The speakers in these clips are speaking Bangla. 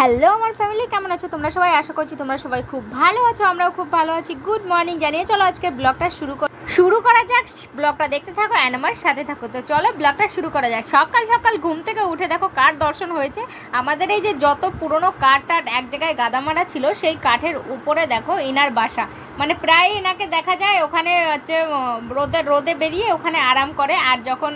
হ্যালো আমার ফ্যামিলি, কেমন আছো তোমরা সবাই? আশা করছি তোমরা সবাই খুব ভালো আছো, আমরাও খুব ভালো আছি। গুড মর্নিং, জানিয়ে চলো আজকে ব্লগটা শুরু কর শুরু করা যাক, ব্লগটা দেখতে থাকো অ্যান্ড আমার সাথে থাকো। তো চলো ব্লগটা শুরু করা যাক। সকাল সকাল ঘুম থেকে উঠে দেখো কার দর্শন হয়েছে। আমাদের এই যে যত পুরনো কাঠ টাট এক জায়গায় গাদামারা ছিল, সেই কাঠের উপরে দেখো ইনার বাসা। মানে প্রায় এনাকে দেখা যায়, ওখানে হচ্ছে রোদে রোদে বেরিয়ে ওখানে আরাম করে। আর যখন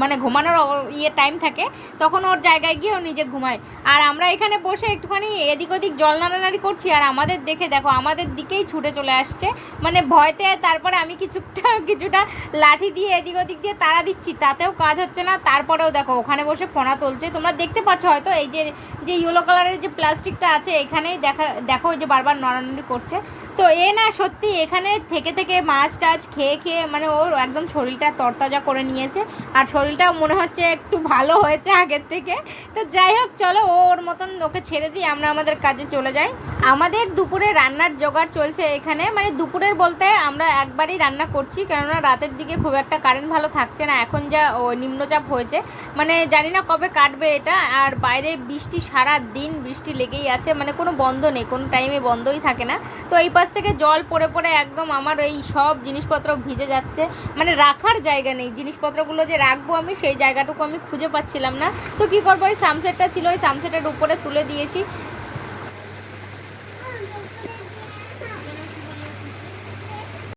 মানে ঘুমানোর ইয়ে টাইম থাকে, তখন ওর জায়গায় গিয়ে ও নিজে ঘুমায়। আর আমরা এখানে বসে একটুখানি এদিক ওদিক জল নাড়ানাড়ি করছি, আর আমাদের দেখে, দেখো, আমাদের দিকেই ছুটে চলে আসছে। মানে ভয়তে তারপরে আমি কিছুটা কিছুটা লাঠি দিয়ে এদিক ওদিক দিয়ে তারা দিচ্ছি, তাতেও কাজ হচ্ছে না। তারপরেও দেখো, ওখানে বসে ফোনা তুলছে। তোমরা দেখতে পাচ্ছ হয়তো এই যে যে ইয়েলো কালারের যে প্লাস্টিকটা আছে, এখানেই দেখা, দেখো যে বারবার নড়ানড়ি করছে। তো এ না সত্যি এখানে থেকে থেকে মাছ টাছ খেয়ে খেয়ে মানে ওর একদম শরীরটা তরতাজা করে নিয়েছে। আর শরীরটাও মনে হচ্ছে একটু ভালো হয়েছে আগের থেকে। তো যাই হোক, চলো ও ওর মতন ওকে ছেড়ে দিই, আমরা আমাদের কাজে চলে যাই। আমাদের দুপুরে রান্নার জোগাড় চলছে এখানে। মানে দুপুরের বলতে আমরা একবারই রান্না করছি, কেননা রাতের দিকে খুব একটা কারেন্ট ভালো থাকছে না। এখন যা ও নিম্নচাপ হয়েছে। মানে জানি না কবে কাটবে এটা। আর বাইরে বৃষ্টি সারা দিন বৃষ্টি লেগেই আছে মানে কোনো বন্ধ নেই, কোনো টাইমে বন্ধই থাকে না। তো এই পাশ থেকে জল পড়ে পড়ে একদম আমার এই সব জিনিসপত্র ভিজে যাচ্ছে মানে রাখার জায়গা নেই। জিনিসপত্রগুলো যে রাখব আমি, সেই জায়গাটুকু আমি খুঁজে পাচ্ছিলাম না। তো কি করব, ওই সামসেটটা ছিল, ওই সামসেটের উপরে তুলে দিয়েছি।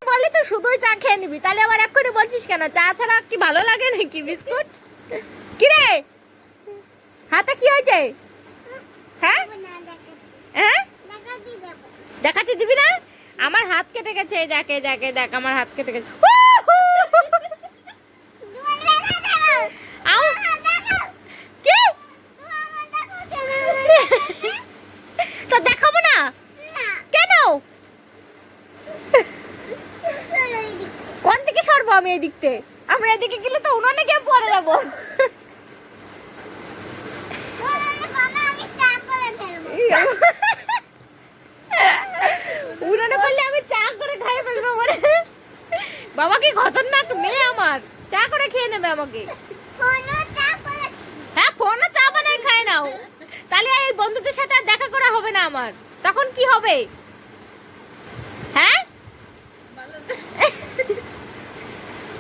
বললি তো শুধুই চা খেয়ে নিবি, তাহলে আবার এক্ষুনি বলছিস কেন? চা ছাড়া কি ভালো লাগে নাকি বিস্কুট? কি রে হাতে কি হয়েছে? হ্যাঁ? হ্যাঁ? দেখাতে দিবি না? আমার হাত কেটে গেছে দেখে দেখে দেখ আমার হাত কেটে গেছে। তো দেখাবো না? কেন? কোন দিকে সরবো আমি এই দিকতে? আমি এদিকে গেলে তো উনানে গিয়ে পরে যাব উনানে করলে আমি চা করে খাই ফেলব মানে বাবা কি খতরনাক মেয়ে আমার। চা করে খেয়ে নেবে আমাকে। হ্যাঁ ফোনও চা বানায় খায় নাও তাহলে এই বন্ধুদের সাথে আর দেখা করা হবে না আমার। তখন কি হবে? হ্যাঁ?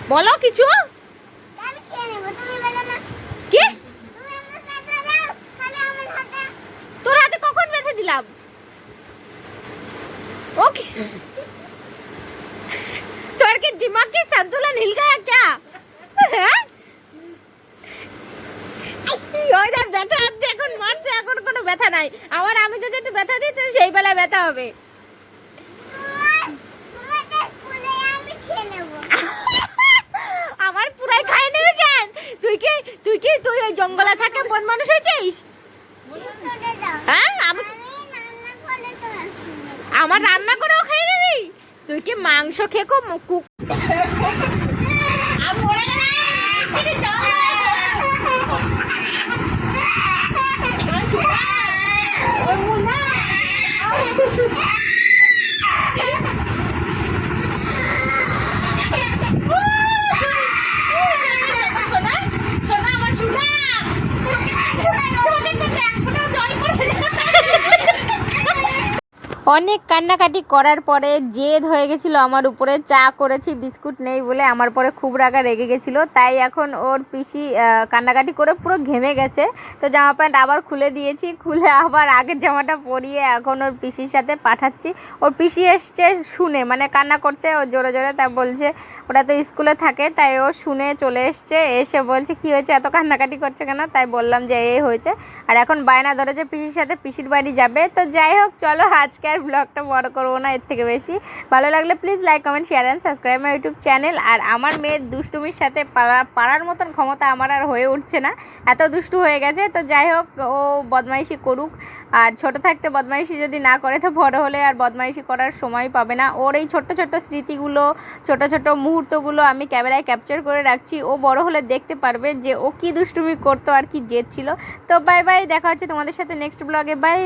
বলো কিছু? की संतुलन हिल गया क्या হ্যাঁ? ওই দেখ ব্যথা হাত দিয়ে এখন মারছে এখন কোনো ব্যথা নাই আবার আমি যদি একটু ব্যথা দিই তো সেই বেলায় ব্যথা হবে আমার পুরাই খাই নেবে কেন তুই কি তুই কি তুই ওই জঙ্গলে থাকে বন মানুষ হয়েছিস হ্যাঁ আমি আমার রান্না করেও খাই নিবি তুই কি মাংস খেয়ে খুব কুক অনেক কান্নাকাটি করার পরে জেদ হয়ে গেছিল আমার উপরে, চা করেছি, বিস্কুট নেই বলে আমার পরে খুব রাগা রেগে গেছিল। তাই এখন ওর পিসি কান্নাকাটি করে পুরো ঘেমে গেছে। তো জামা প্যান্ট আবার খুলে দিয়েছি, খুলে আবার আগের জামাটা পরিয়ে এখন ওর পিসির সাথে পাঠাচ্ছি। ওর পিসি এসছে শুনে মানে কান্না করছে, ও জোরে জোরে তা বলছে, ওরা তো স্কুলে থাকে, তাই ও শুনে চলে এসছে, এসে বলছে, কি হয়েছে, এত কান্নাকাটি করছে কেন? তাই বললাম যে, এই হয়েছে। আর এখন বায়না ধরেছে পিসির সাথে পিসির বাড়ি যাবে। তো যাই হোক, চলো আজকে ব্লগটা বড় করব না, এর থেকে বেশি। ভালো লাগলে please like comment share and subscribe my YouTube channel আর আমার মেয়ের দুষ্টুমির সাথে পারার মতন ক্ষমতা আমার আর হয়ে উঠছে না। এত দুষ্টু হয়ে গেছে, তো যাই হোক, ও বদমাইশি করুক। আর ছোট থাকতে বদমাইশি যদি না করে, তো বড় হলে আর বদমাইশি করার সময় পাবে না। ওর এই ছোট্ট ছোট্ট স্মৃতিগুলো, ছোট ছোট মুহূর্তগুলো আমি ক্যামেরায় ক্যাপচার করে রাখছি। ও বড় হলে দেখতে পারবে যে ও কি দুষ্টুমি করতো আর কি জেদ ছিল। তো বাই বাই দেখা হচ্ছে তোমাদের সাথে নেক্সট ব্লগে বাই